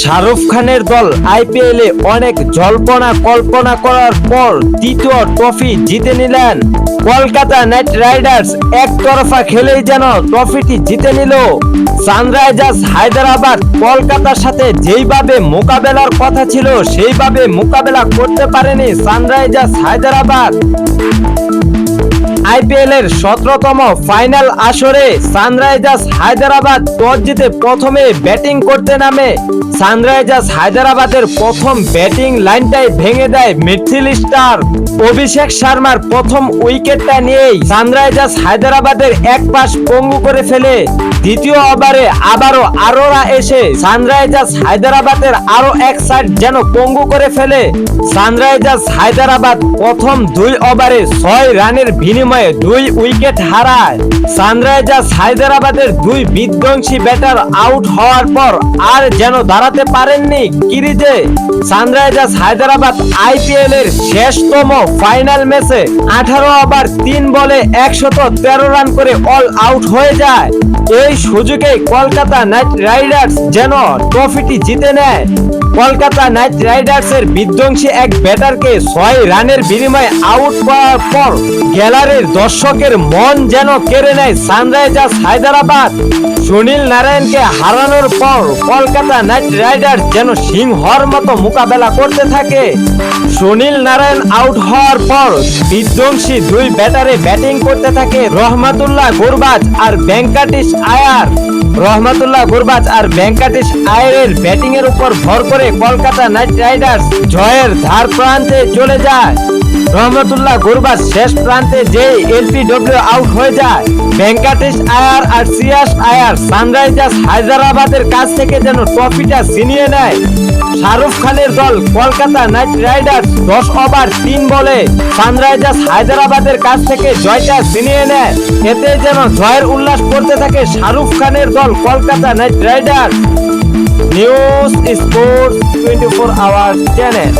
শাহরুখ খানের দল আইপিএলে অনেক জল্পনা কল্পনা করার পর দ্বিতীয় ট্রফি জিতে নিলেন কলকাতা নাইট রাইডার্স। একতরফা খেলেই যেন ট্রফিটি জিতে নিল সানরাইজার্স হায়দ্রাবাদ। কলকাতার সাথে যেইভাবে মোকাবেলার কথা ছিল, সেইভাবে মোকাবেলা করতে পারেনি সানরাইজার্স হায়দ্রাবাদ। আইপিএল এর সতেরোতম ফাইনাল আসরে সানরাইজার্স হায়দ্রাবাদ টস জিতে প্রথমে ব্যাটিং করতে নামে। সানরাইজার্স হায়দ্রাবাদের প্রথম ব্যাটিং লাইনটাই ভেঙে দেয় মিডফিল্ড স্টার অভিষেক শর্মার প্রথম উইকেটটা নিয়েই সানরাইজার্স হায়দ্রাবাদের এক পাশ পঙ্গু করে ফেলে। দ্বিতীয় ওভারে আবারও আরোরা এসে সানরাইজার্স হায়দ্রাবাদের আরও এক সাইড যেন পঙ্গু করে ফেলে। সানরাইজার্স হায়দ্রাবাদ প্রথম দুই ওভারে ছয় রানের বিনিময়ে দুই উইকেট হারায়। সানরাইজার্স হায়দ্রাবাদের দুই বিধ্বংসী ব্যাটার আউট হওয়ার পর আর যেন দাঁড়াতে পারেননি কিরিজে সানরাইজার্স হায়দ্রাবাদ আইপিএল এর শেষতম ফাইনাল ম্যাচে আঠারো ওভার তিন বলে একশত তেরো রান করে অল আউট হয়ে যায়। এই সুযোগে কলকাতা নাইট রাইডার্স যেন ট্রফিটি জিতে নেয়। কলকাতা নাইট রাইডার্স এর বিধ্বংসী এক ব্যাটারকে ছয় রানের বিনিময়ে আউট করার পর গ্যালারির দর্শকের মন যেন কেড়ে নেয় সানরাইজার্স হায়দ্রাবাদ। সুনীল নারায়ণকে হারানোর পর কলকাতা নাইট রাইডার্স যেন সিংহর মতো মোকাবেলা করতে থাকে। সুনীল নারায়ণ আউট হওয়ার পর বিধ্বংসী দুই ব্যাটারে ব্যাটিং করতে থাকে রহমাতুল্লাহ গুরবাজ আর ভেঙ্কাটিস আয়ার। রহমাতুল্লাহ গুরবাজ আর ভেঙ্কাটেশ আয়ের ব্যাটিং এর উপর ভর করে কলকাতা নাইট রাইডার্স জয়ের ধার প্রান্তে চলে যায়। রহমতুল্লাহ গুরবাজ শেষ প্রান্তে যে এলপিডব্লিউ আউট হয়ে যায়, ভেঙ্কাটেশ আয়ার আর সিয়াস আয়ার সানরাইজার্স হায়দ্রাবাদের কাছ থেকে যেন ট্রফিটা ছিনিয়ে নেয়। শাহরুখ খানের দল কলকাতা নাইট রাইডার্স দশ ওভার তিন বলে সানরাইজার্স হায়দ্রাবাদের কাছ থেকে জয়টা ছিনিয়ে নেয়। এতে যেন জয়ের উল্লাস করতে থাকে শাহরুখ খানের দল Kolkata Knight Riders. News sports twenty four hour channel.